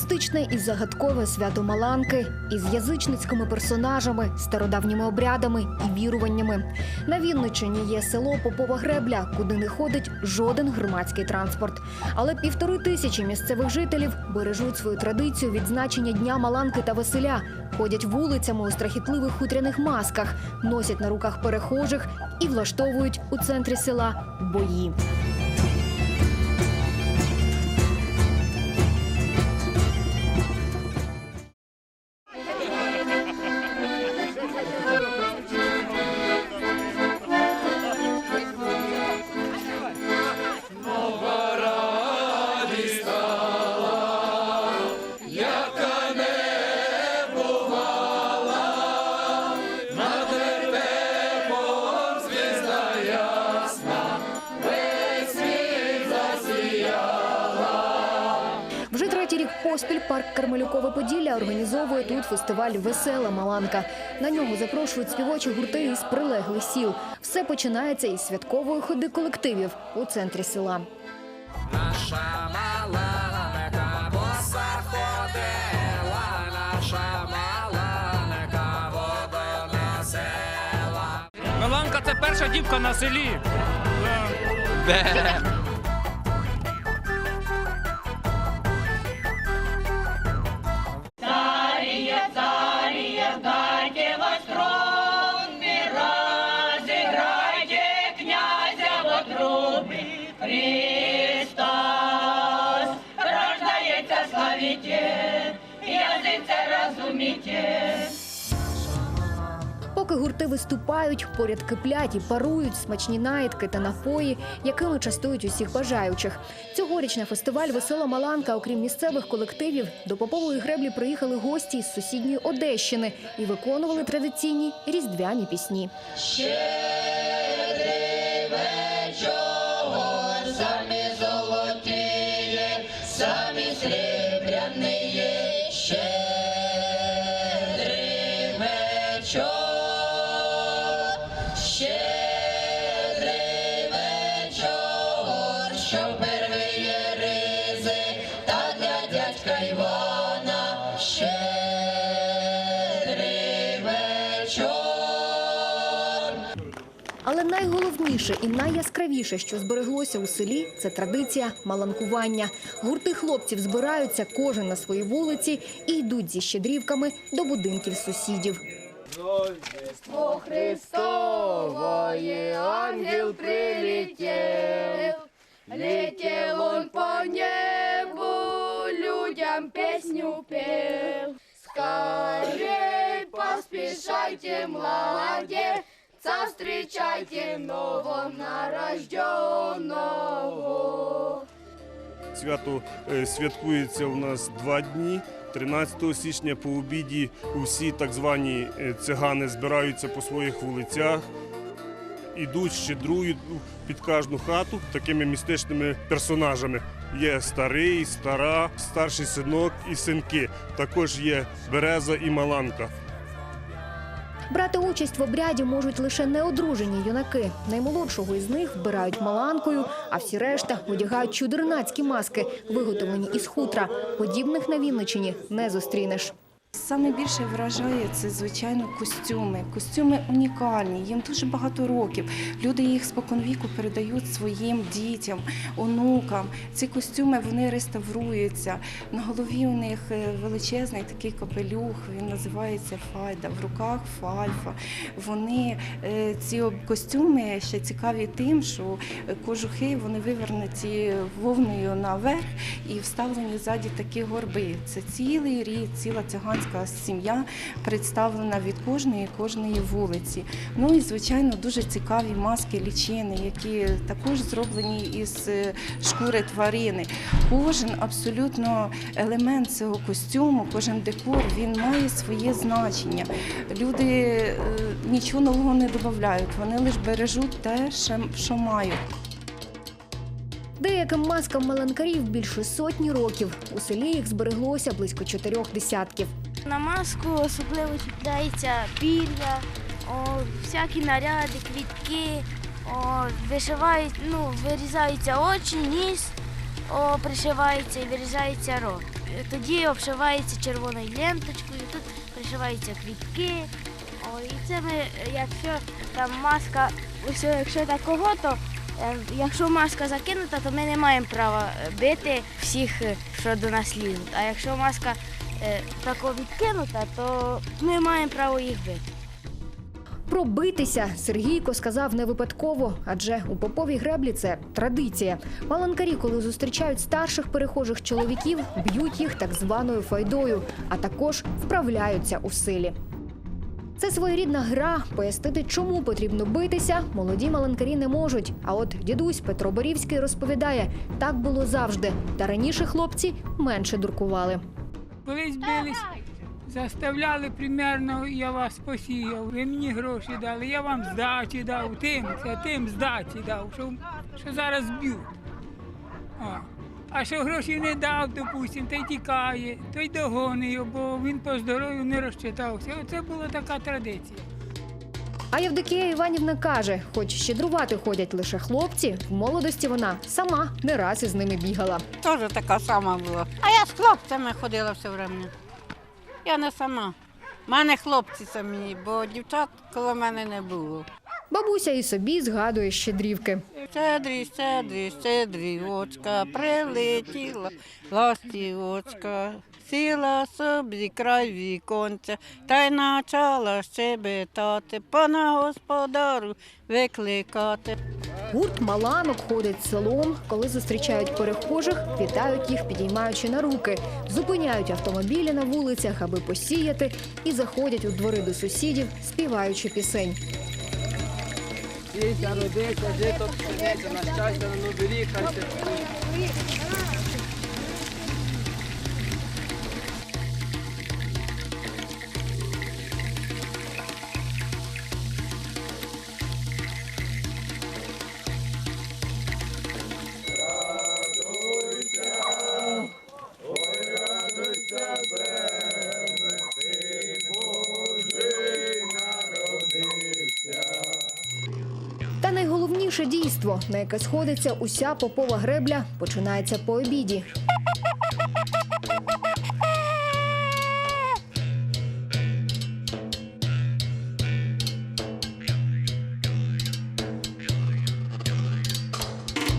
Містичне і загадкове свято Маланки із язичницькими персонажами, стародавніми обрядами і віруваннями. На Вінниччині є село Попова Гребля, куди не ходить жоден громадський транспорт. Але півтори тисячі місцевих жителів бережуть свою традицію відзначення Дня Маланки та Василя. Ходять вулицями у страхітливих хутряних масках, носять на руках перехожих і влаштовують у центрі села бої. Парк Кармелюкове Поділля організовує тут фестиваль Весела Маланка. На нього запрошують співочі гурти із прилеглих сіл. Все починається із святкової ходи колективів у центрі села. Наша маланка боса ходила, наша маланка воду несела. Меланка це перша дівка на селі. Поки гурти виступають, поряд киплять і парують смачні наїдки та напої, якими частують усіх бажаючих. Цьогоріч на фестиваль Весела Маланка, окрім місцевих колективів, до попової греблі приїхали гості із сусідньої Одещини і виконували традиційні різдвяні пісні. Але найголовніше і найяскравіше, що збереглося у селі, це традиція маланкування. Гурти хлопців збираються кожен на своїй вулиці і йдуть зі щедрівками до будинків сусідів. Христовое ангел прилетел, летел он по небу, людям песню пел. Скорей поспешайте, младенца, встречайте новонарожденного. Свято е, святкується у нас два дні. 13 січня по обіді усі так звані е, цигани збираються по своїх вулицях, ідуть, щедрують під кожну хату такими містичними персонажами. Є старий, стара, старший синок і синки. Також є береза і маланка. Брати участь в обряді можуть лише неодружені юнаки. Наймолодшого із них вбирають маланкою, а всі решта одягають чудернацькі маски, виготовлені із хутра. Подібних на Вінничині не зустрінеш. Саме більше вражає це, звичайно, костюми. Костюми унікальні, їм дуже багато років. Люди їх споконвіку передають своїм дітям, онукам. Ці костюми вони реставруються. На голові у них е, величезний такий капелюх, він називається файда. В руках фальфа. Вони е, ці костюми ще цікаві тим, що е, кожухи вони вивернуті вовною наверх і вставлені ззаді такі горби. Це цілий рід, ціла циганська сім'я представлена від кожної кожної вулиці. Ну і звичайно дуже цікаві маски лічини, які також зроблені із е, шкури тварини. Кожен абсолютно елемент цього костюму, кожен декор він має своє значення. Люди е, нічого нового не додають, вони лише бережуть те, що- мають. Деяким маскам маланкарів більше сотні років. У селі їх збереглося близько чотирьох десятків. На маску особливо чіпляється пір'я, всякі наряди, квітки, о, вишивають, ну, вирізаються очі, ніс, о, пришивається і вирізається рот. тоді обшивається червоною ленточкою, тут пришиваються квітки. О, і це ми, якщо там маска, ось якщо такого, то е, якщо маска закинута, то ми не маємо права бити всіх, е, що до нас лізуть. А якщо маска тако відкинута, то ми маємо право їх бити. Пробитися Сергійко сказав не випадково, адже у поповій греблі це традиція. Маланкарі, коли зустрічають старших перехожих чоловіків, б'ють їх так званою файдою, а також вправляються у силі. Це своєрідна гра. Пояснити, чому потрібно битися, молоді маланкарі не можуть. А от дідусь Петро Борівський розповідає, так було завжди. Та раніше хлопці менше дуркували. Колись бились, заставляли примерно, я вас посіяв, ви мені гроші дали, я вам здачі дав, тим, це тим здачі дав, що, що зараз б'ють. А. А що гроші не дав, допустим, й тікає, той догони його, бо він по здоров'ю не розчитався. Оце була така традиція. А Євдокія Іванівна каже, хоч щедрувати ходять лише хлопці, в молодості вона сама не раз із ними бігала. Теж така сама була. А я з хлопцями ходила все время. Я не сама. У мене хлопці самі, бо дівчат коло мене не було. Бабуся і собі згадує щедрівки. Щедрі, щедрі, щедрівочка, прилетіла ластівочка, сіла собі край віконця, та й почала щебетати, пана господару викликати. Гурт маланок ходить селом, коли зустрічають перехожих, вітають їх, підіймаючи на руки, зупиняють автомобілі на вулицях, аби посіяти, і заходять у двори до сусідів, співаючи пісень. Дітя родиться, діток пшениця, на щастя на новий рік, хай се Найголовніше дійство, на яке сходиться уся попова гребля, починається по обіді.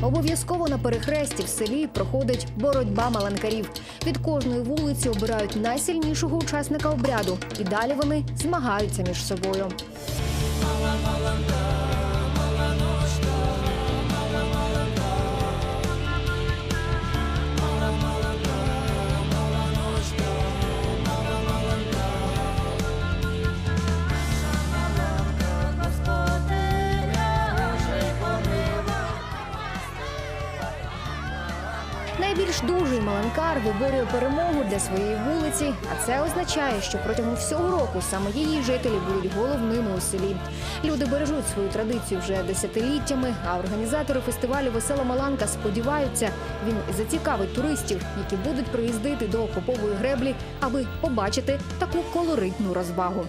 Обов'язково на перехресті в селі проходить боротьба маланкарів. Від кожної вулиці обирають найсильнішого учасника обряду, і далі вони змагаються між собою. Маланкар виборює перемогу для своєї вулиці, а це означає, що протягом всього року саме її жителі будуть головними у селі. Люди бережуть свою традицію вже десятиліттями. А організатори фестивалю Весела Маланка сподіваються, він зацікавить туристів, які будуть приїздити до попової греблі, аби побачити таку колоритну розвагу.